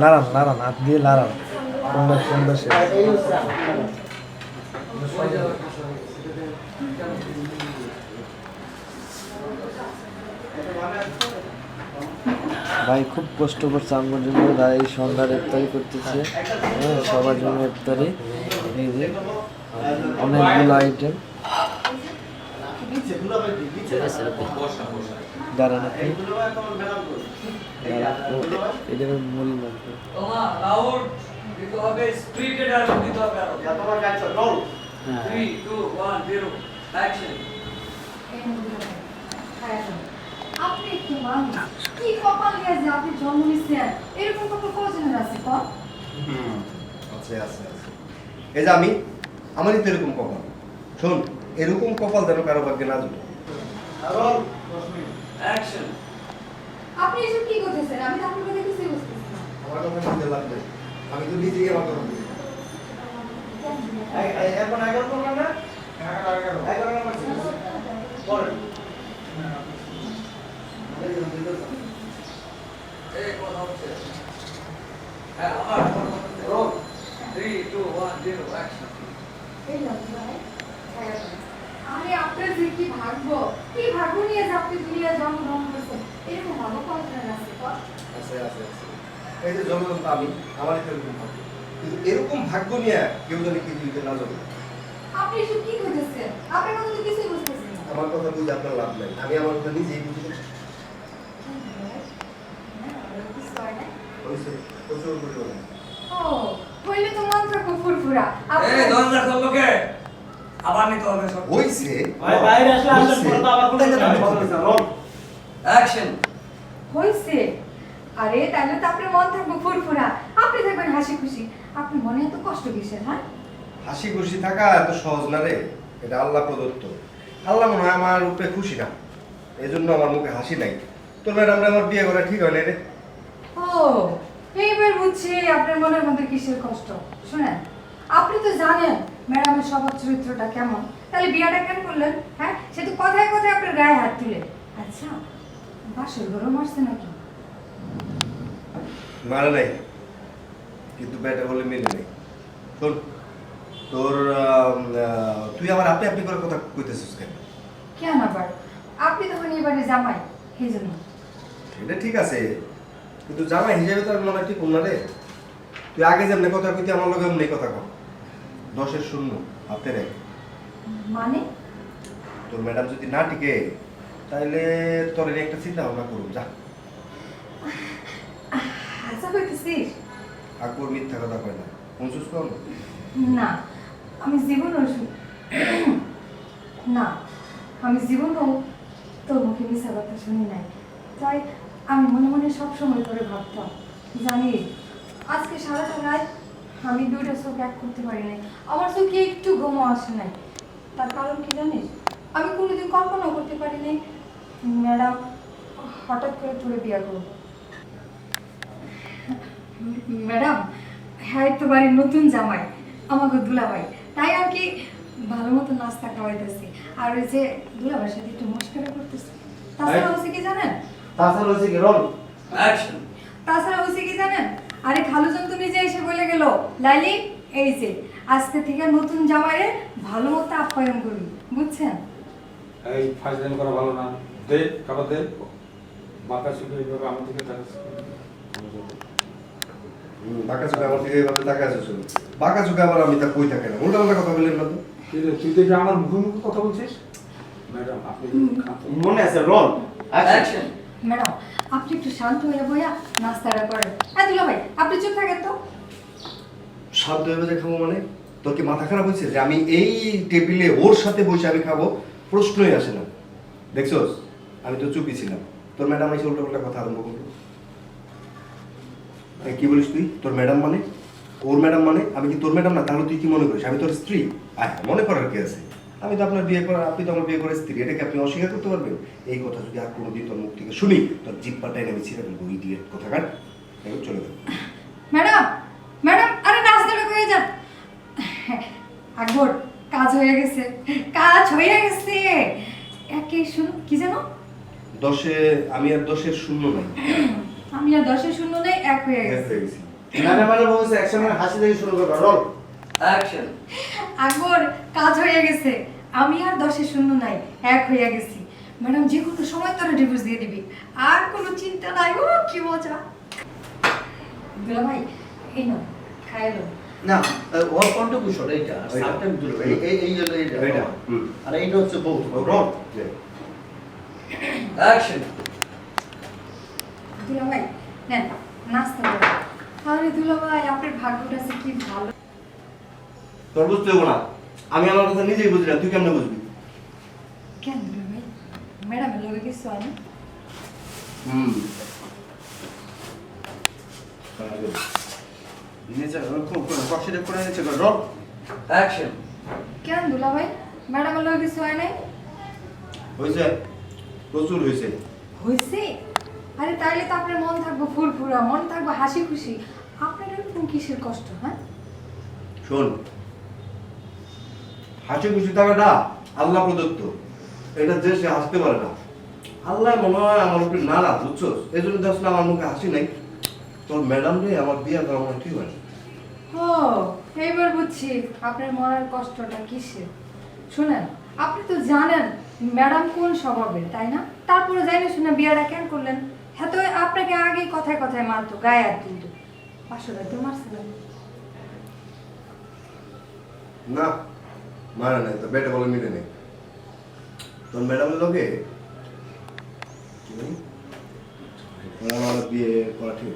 লাড়ান লাড়ান হাত দিয়ে লাড়ান ভাই, খুব কষ্ট করছে আমার জন্য। ভাই, এই সন্ধ্যার ইফতারি করতেছে। হ্যাঁ সবার জন্য ইফতারি। এই যে, অনেকগুলো আইটেম দাঁড়ান। ও, এটা মূল আপনি একটু মানুষ কি কপাল নিয়ে আপনি জন্ম নিচ্ছেন। এরকম কপাল কজনের আছে কম আছে আছে আছে। এই যে আমি আমারই তো এরকম কপাল। শোন এরকম কপাল যেন কারও ভাগ্যে না জুটে। অ্যাকশন আপনি এসব কি করতেছেন? আমি তো আপনার কথা কিছুই বুঝতেছি না। আমার কথা বুঝতে লাগবে। আমি তো নিজেই আমার কথা বুঝি এখন এগারো করলাম না? এগারো। নাম্বার পরে এই কথা হচ্ছে। হ্যাঁ আমার roll three two one zero action এই লাগবে ভাই ছায়া দাও। আরে আপনার যে কি ভাগ্য কি ভাগ্য নিয়ে যে আপনি দুনিয়া জন্মগ্রহণ করছেন এরকম ভালো কজনের আছে আছে আছে আছে। এই যে জন্মগ্রহণ আমি আমারই তো এরকম ভাগ্য কিন্তু এরকম ভাগ্য নিয়ে কেউ জানি কি দিতে না যাবে আপনি এসব কি করতেছেন? আপনার কথা তো কিছুই বুঝতেছি না। আমার কথা বুঝে আপনার লাভ নাই। আমি আমার কথা নিজেই বুঝি। প্রচুর পরিমাণে। ও হইলে তো মন্ত্র খুব ফুরফুরা। এই দরজা খোলো কে আবার নিতে হবে ভাই বাইরে আসলে আসার পরে তো আবার কোনো। অ্যাকশন হয়েছে আরে তাহলে তো আপনার মন থাকবে ফুরফুরা। আপনি থাকবেন হাসি খুশি আপনি মনে এত কষ্ট কিসের হ্যাঁ? হাসি খুশি থাকা এত সহজ না রে। এটা আল্লাহ প্রদত্ত। আল্লাহ মনে হয় আমার উপরে খুশি না। এই জন্য আমার মুখে হাসি নাই। তোর ম্যাডামরা আমার বিয়ে করা ঠিক হয় না রে। ও এইবার বুঝছি আপনার মনের মধ্যে কিসের কষ্ট। শুনেন আপনি তো জানেন ম্যাডামের স্বভাব চরিত্রটা কেমন? তাহলে বিয়াটা কেন করলেন? হ্যাঁ? সে তো কথায় কথায় আপনার গায়ে হাত তুলে। আচ্ছা বাসর ঘরও মারছে নাকি? মারা নাই। কিন্তু ব্যাটা বলে মিলে নেই। তোর আহ, তুই আমার আপনি আপনি করে কথা কইতেছিস কেন? কেন আবার? আপনি তখন এবারে জামাই সেই জন্য। এটা ঠিক আছে কিন্তু জামাই হিসেবে তো আর মনে হয় ঠিক না রে? তুই আগে যেমনি কথা কইতে আমার লগে এমনি কথা কর দশের শূন্য হাতে রে মানে? তোর ম্যাডাম যদি না টিকে তাহলে তোর এর একটা চিন্তা ভাবনা করুন যা। আশা করতেছিস আকবর মিথ্যা কথা কয় না। পৌঁছুস তো না আমি জীবনও শু- না আমি জীবনও তোর মুখে মিশা কথা শুনি নাই। তাই আমি মনে মনে সব সময় করে ভাবতাম জানি আজকে সারাটা রাত আমি দুইটা চোখ এক করতে পারি নাই। আমার চোখে একটু ঘুমও আসে নাই। তার কারণ কি জানিস? আমি কোনোদিন কল্পনাও করতে পারি নাই ম্যাডাম হঠাৎ করে তুলে বিয়ে করব ম্যাডাম হ্যাঁ তো বাড়ির নতুন জামাই আমাকে দুলাভাই। তাই আর কি ভালো মতো নাস্তা খাওয়াইতেছি। আর ওই যে দুলাভাইয়ের সাথে একটু মস্করা করতেছি। তাছাড়া হচ্ছে কি জানেন? তাছাড়া হচ্ছে কি? রোল। অ্যাকশন তাছাড়া হচ্ছে কি জানেন? আরে খালুজন তুমি যে এসে বলে গেল লাইলি এই যে আজকে থেকে নতুন জামাইরে ভালো মতো আপ্যায়ন করবি বুঝছেন? এই ফাইজলামি করা ভালো না। দে খাবার দে। বাঁকা এইভাবে আমার দিকে তাকাস বাঁকা চোখে আমার দিকে এইভাবে তাকায় বাঁকা চোখে আবার আমি তা কই থাকে না উল্টা উল্টা কথা বললেন না তো তুই দেখি আমার মুখে মুখে কথা বলছিস? ম্যাডাম আপনি মনে আছে রোল অ্যাকশন ম্যাডাম, আপনি একটু শান্ত হয়ে বইয়া নাস্তাটা করেন। হ্যাঁ দুলাভাই আপনি চুপ থাকেন তো। শান্ত হয়ে যে খাব মানে? তোর কি মাথা খারাপ হয়েছে যে আমি এই টেবিলে ওর সাথে বসে আমি খাব? প্রশ্নই আসে না। দেখছোস? আমি তো চুপই ছিলাম। তোর ম্যাডাম এসে উল্টো উল্টা কথা আরম্ভ এই কি বলিস তুই? তোর ম্যাডাম মানে? ওর ম্যাডাম মানে? আমি কি তোর ম্যাডাম না? তাহলে তুই কি মনে করিস? আমি তোর স্ত্রী? আয়, মনে করার কি আছে? আমি তো আপনার বিয়ে করা আপনি তো আমার বিয়ে করে স্ত্রী এটাকে আপনি অস্বীকার করতে পারবেন? এই কথা যদি আর কোনোদিন তোর মুখ থেকে শুনি তোর জিপ পাটাই আমি ছিঁড়ে ফেলব ইডিয়েট কোথাকার। এই চলে যাব ম্যাডাম ম্যাডাম আরে নাস্তাটা করে যান? আকবর কাজ হয়ে গেছে কাজ হয়ে গেছে। একে শুনুন কি জানো দশে আমি আর দশের শূন্য নাই। আমি আর দশে শূন্য নেই এক হয়ে গেছে। গেছি। ম্যাডাম মানে বলছে একসঙ্গে হাসি থেকে শুরু করব রোল। অ্যাকশন আকবর কাজ হয়ে গেছে। আমি আর দশে শূন্য নাই এক হয়ে গেছি। ম্যাডাম যে কোনো সময় তোরা ডিভোর্স দিয়ে দিবি। আর কোনো চিন্তা নাই ও কি মজা। দুলা ভাই এই না খাইলো না ওর কন্ট্রিবিউশন এইটা সাবটাইম দিল এই এই হলো এইটা আর এইটা হচ্ছে রোল অ্যাকশন দুলা ভাই নেন নাস্তা আরে দুলা ভাই আপনার ভাগ্যটা কি ভালো। তোর বুঝতে হব না। আমি আমার কথা নিজেই বুঝি না তুই কেমনে বুঝবি? কেন ভাই? ম্যাডামের লগে কিছু হয় না হুম নিচে কক্সিটা করে নিচে রোল অ্যাকশন। কেন দুলা ভাই? ম্যাডামের লগে কিছু হয় নাই হয়েছে প্রচুর হয়েছে হয়েছে আরে তাইলে তো আপনার মন থাকব ফুরফুরা মন থাকব হাসি খুশি। আপনার এরকম কিসের কষ্ট হ্যাঁ? শোন হাসি খুশি থাকাটা আল্লাহ প্রদত্ত। এটা যে সে হাসতে পারে না। আল্লাহ মনে হয় আমার উপরে নারাজ বুঝছ? এই জন্য আসলে আমার মুখে হাসি নাই। তোর ম্যাডাম রে আমার বিয়ে করা মনে ঠিক হয় ও এইবার বুঝছি আপনার মনের কষ্টটা কিসের? শুনেন আপনি তো জানেন ম্যাডাম কোন স্বভাবের তাই না? তারপরে যাই না শুনে বিয়েটা কেন করলেন? হ্যাঁ তো আপনাকে আগেই কথায় কথায় মারতো গায়ে আর তুলতো। পাঁচশো তো মারছিলেন। না মারে নাই তো বেটা বলে মিলে নেই। তোর ম্যাডামের লোকে আমার বিয়ে করা ঠিক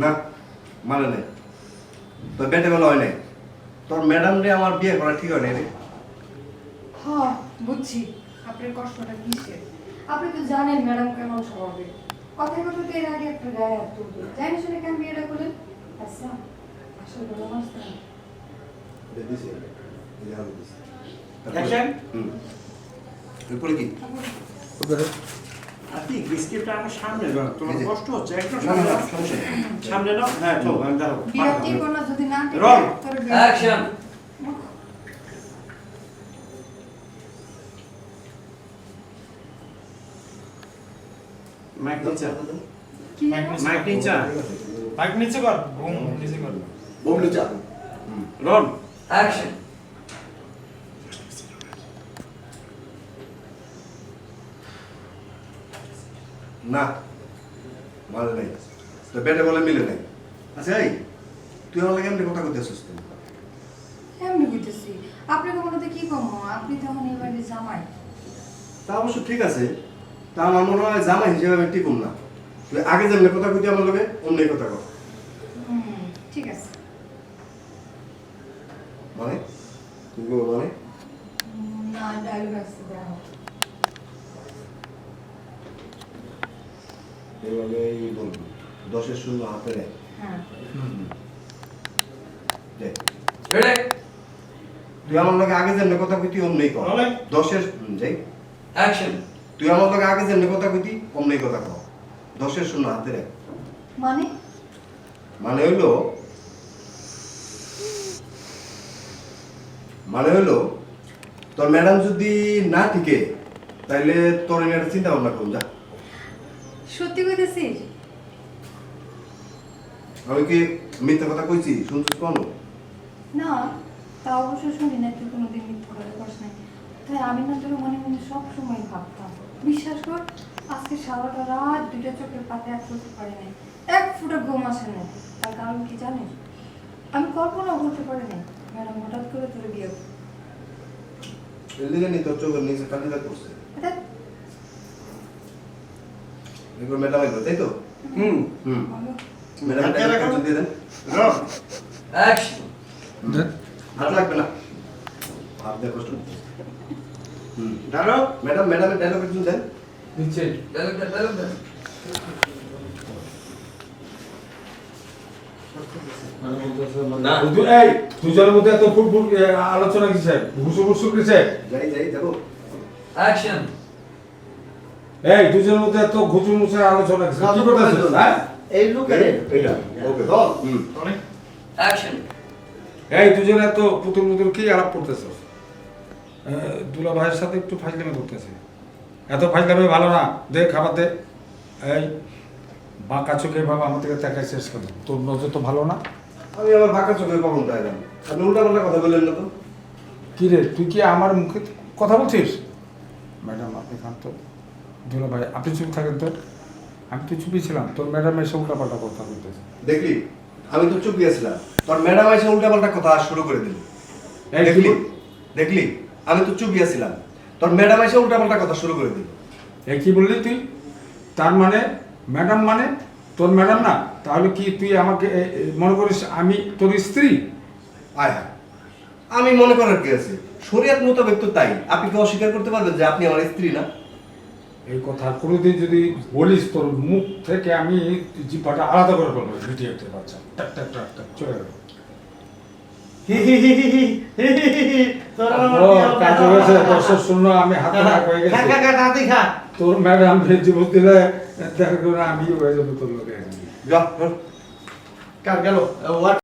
না মানে নাই। তোর বেটে বেলা হয় নাই। তোর ম্যাডাম রে আমার বিয়ে করা ঠিক হয় নাই রে। হ বুঝছি। আপনার কষ্টটা কিসের? আপনি তো জানেন ম্যাডাম কেমন স্বভাবের। কথায় কথাতে এর আগে একটা গায়ে আর তুলতো যাই না শুনে কেন বিয়েটা করলেন? আচ্ছা আসলে কি? আপনি আমার সামনে তোমার কষ্ট হচ্ছে একটু সামনে। সামনে দাও হ্যাঁ বিয়ের যদি না অ্যাকশন মাইক নিচে। মাইক নিচে। মাইক নিচে। কর ঘুম নিচে কর। বমলু চা হুম। অ্যাকশন না মানে নাই। তো বেটে বলে মিলে নাই। আচ্ছা এই তুই আমার লাগে এমনি কথা করতে আসছিস কেন? এমনি আপনাকে মনে কি কমো? আপনি তখন এবারে জামাই। তা অবশ্য ঠিক আছে। তা আমার মনে হয় জামাই হিসেবে আমি টিকুম না। তুই আগে যেমনি কথা কইতে আমার লগে অমনি কথা কর ঠিক আছে। মানে? তুই বল মানে? না ডায়লগ আছে বলবি দশের শূন্য হাতে নেয় হ্যাঁ। দেখ তুই আমার লগে আগে যেমনি কথা কইতি অমনি কর দশের যাই। অ্যাকশন তুই আমার লগে আগে যেমনি কথা কইতি অমনি কথা কর দশের শূন্য হাতে রাখ। মানে? মানে হইল মানে হইল তোর ম্যাডাম যদি না টিকে তাইলে তোর একটা চিন্তা ভাবনা করুন যা। সত্যি কইতেছিস আমি কি মিথ্যা কথা কইছি? শুনছিস কোন? না তা অবশ্য শুনি না তুই কোনোদিন মিথ্যা করে করিস নাই। তাই আমি না তোর মনে মনে সব সময় ভাবতাম। বিশ্বাস কর আজকে সারাটা রাত দুইটা চোখের পাতে এক করতে পারি নাই। এক ফুটা ঘুম আসে না তার কারণ কি জানিস আমি কল্পনাও করতে পারি নাই ম্যাডাম হঠাৎ করে তোর বিয়ে। এদিকে নি তোর চোখের নিচে কালিদা করছে এটা এগুলো ম্যাডাম এগুলো তাই তো? হুম। হুম। ম্যাডাম রাখো। দিয়ে দেন। অ্যাকশন হাত লাগবে না। হাত দিয়ে দাঁড়ো ম্যাডাম ম্যাডামের ডায়লগ একটু দেন নিচে। ডায়লগ দেন ডায়লগ দেন। না। তুই এই! দুজনের মধ্যে এত আলোচনা কিসের? ঘুষু ঘুষু কিসের? যাই যাই যাব। অ্যাকশন এই দুজনের মধ্যে এত ঘুষু মুছে আলোচনা কি করতেছিস হ্যাঁ? এই লুকের। এইটা ওকে। রোল অ্যাকশন এই দুজনে এত পুতুল পুতুল কি আলাপ করতেছিস? দুলা ভাইয়ের সাথে একটু ফাইজলামি করতেছে। এত ফাইজলামি ভালো না। দে খাবার দে। এই বাঁকা চোখে বাবা আমার থেকে তাকায় শেষ করে। তোর নজর তো ভালো না। আমি আমার বাঁকা চোখে কখন তাইলাম আপনি উল্টা পাল্টা কথা বললেন না তো। কি রে তুই কি আমার মুখে কথা বলছিস? ম্যাডাম আপনি খান তো দুলা ভাই আপনি চুপ থাকেন তো। আমি তো চুপি ছিলাম। তোর ম্যাডাম এসে উল্টাপাল্টা কথা বলতেছে। দেখলি আমি তো চুপ গিয়েছিলাম। তোর ম্যাডাম এসে উল্টা পাল্টা কথা শুরু করে দিল। দেখলি? দেখলি? আমি তো চুপ গিয়েছিলাম। তোর ম্যাডাম এসে উল্টা পাল্টা কথা শুরু করে দিল। এ কি বললি তুই? তার মানে ম্যাডাম মানে? তোর ম্যাডাম না? তাহলে কি তুই আমাকে এ, এ, মনে করিস আমি তোর স্ত্রী? আয় হায়। আমি মনে করার কি আছে? শরীয়ত মোতাবেক তো তাই। আপনি কি অস্বীকার করতে পারবেন যে আপনি আমার স্ত্রী না? এই কথা কোনোদিন যদি বলিস তোর মুখ থেকে আমি জিব্বাটা আলাদা করে বলব ভিডিওতে বাচ্চা। টাক টাক টাক টাক চলে গেল তোর ও কাজ হয়েছে দর্শক শূন্য আমি হাতে রাখ হয়ে গেছি খা খা খা খা। তোর ম্যাডাম জীবন দিলে দেখা করে আমি হয়ে যাব তোর লোকে। যা কার গেল?